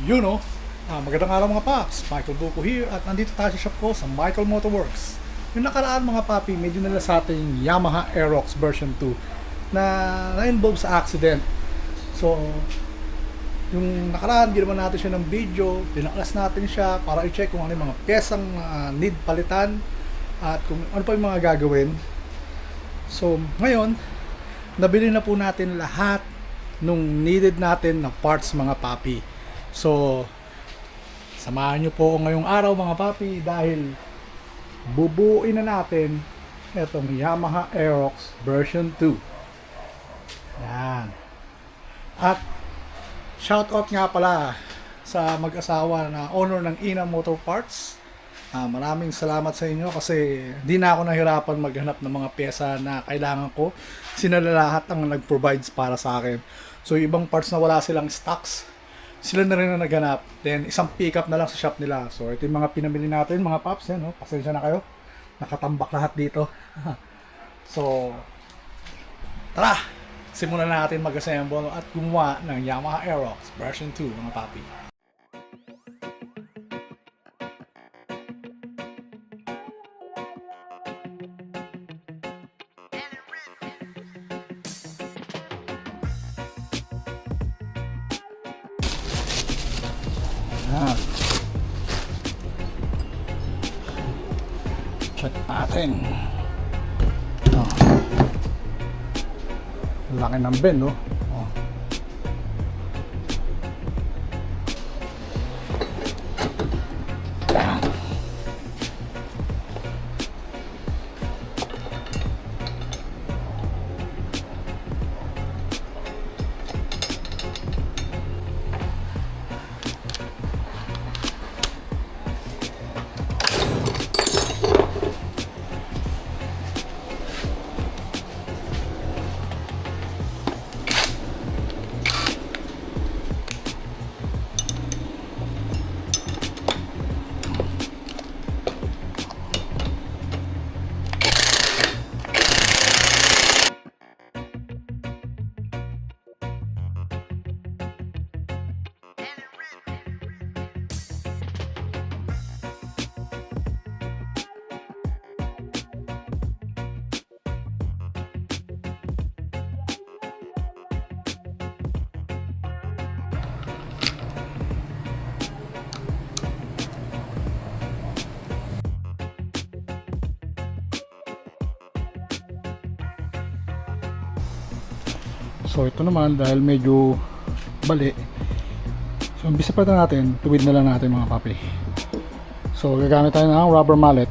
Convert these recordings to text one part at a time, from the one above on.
You know, ah, magandang araw mga paps. Michael Buko here at nandito tayo sa shop ko sa Michael Motorworks. Yung nakaraan mga papi, medyo nila sa ating Yamaha Aerox version 2 na na-involve sa accident. So, yung nakaraan, ginawa natin siya ng video, pinaklas natin siya para i-check kung ano yung mga pyesang ah, need palitan at kung ano pa yung mga gagawin. So, ngayon, nabili na po natin lahat nung needed natin na parts mga papi. So, samahan nyo po ngayong araw mga papi dahil bubuuin na natin itong Yamaha Aerox version 2. Yan. At shoutout nga pala sa mag-asawa na owner ng Ina Motor Parts. Ah, maraming salamat sa inyo kasi di na ako nahirapan maghanap ng mga pyesa na kailangan ko. Sila lahat ang nag-provides para sa akin. So ibang parts na wala silang stocks, sila na rin ang naghanap. Then isang pick up na lang sa shop nila. So ito yung mga pinamili natin mga paps. Yan, no? Pasensya na kayo. Nakatambak lahat dito. so, tara! Simulan na natin mag-assemble at gumawa ng Yamaha Aerox version 2 mga papi. Yan. Check natin. Oh. Laki ng bend? Oh. So ito naman dahil medyo bali. So umpisa pa natin, tuwid na lang natin mga papi. So gagamit tayo ng rubber mallet.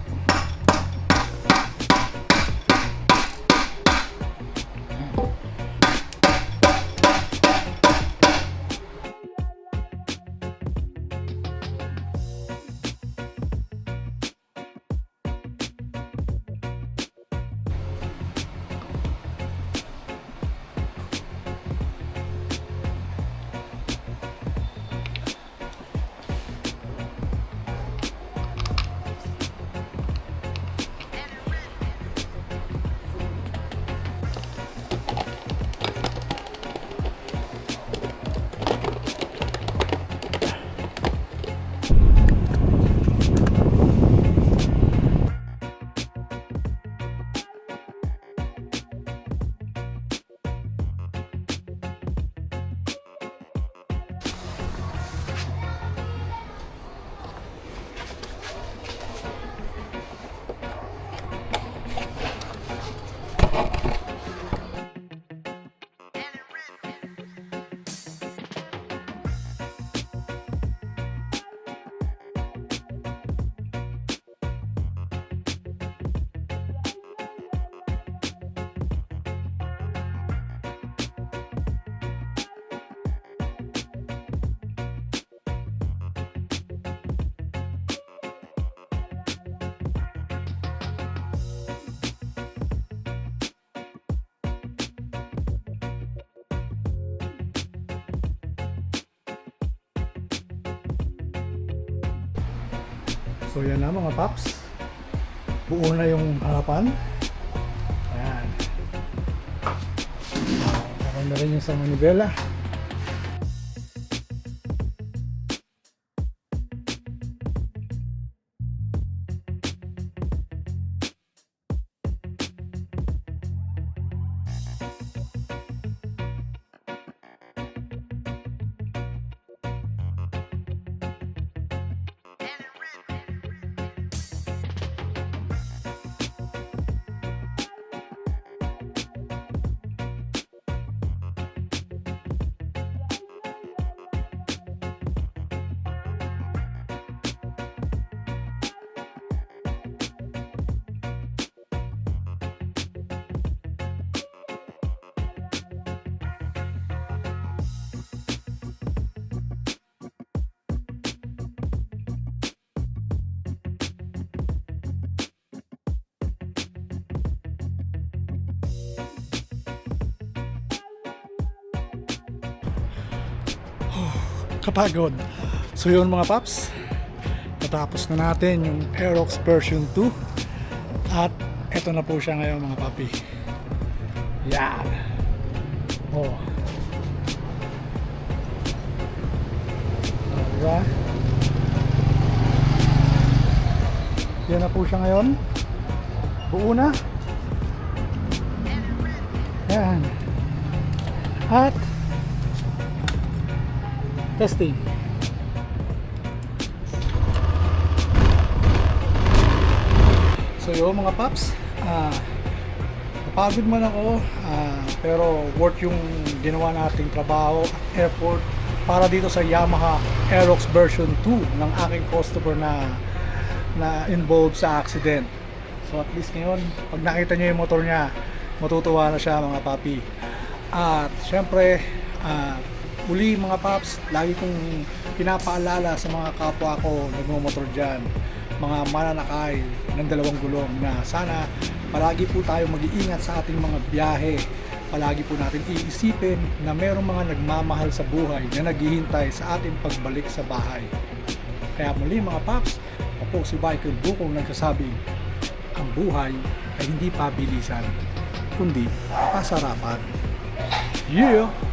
So yan na mga paps. Buo na yung harapan. Ayan. Meron na rin yung sa manibela. Nakakapagod. So yun mga paps, natapos na natin yung Aerox version 2 at eto na po siya ngayon mga papi. Yan. Oh. Diba? Yan na po siya ngayon. Buo na. Yan. At testing. So yun mga paps, ah napagod man ako, ah, pero worth yung ginawa nating trabaho at effort para dito sa Yamaha Aerox version 2 ng aking customer na na involved sa accident. So at least ngayon, pag nakita niyo yung motor niya, matutuwa na siya mga papi. At syempre, ah, uli mga paps, lagi kong pinapaalala sa mga kapwa ko nagmumotor dyan, mga mananakay ng dalawang gulong na sana palagi po tayo mag-iingat sa ating mga biyahe. Palagi po natin iisipin na merong mga nagmamahal sa buhay na naghihintay sa ating pagbalik sa bahay. Kaya muli mga paps, ako si Michael Bukong nagsasabing, ang buhay ay hindi pabilisan, kundi pasarapan. Yeah!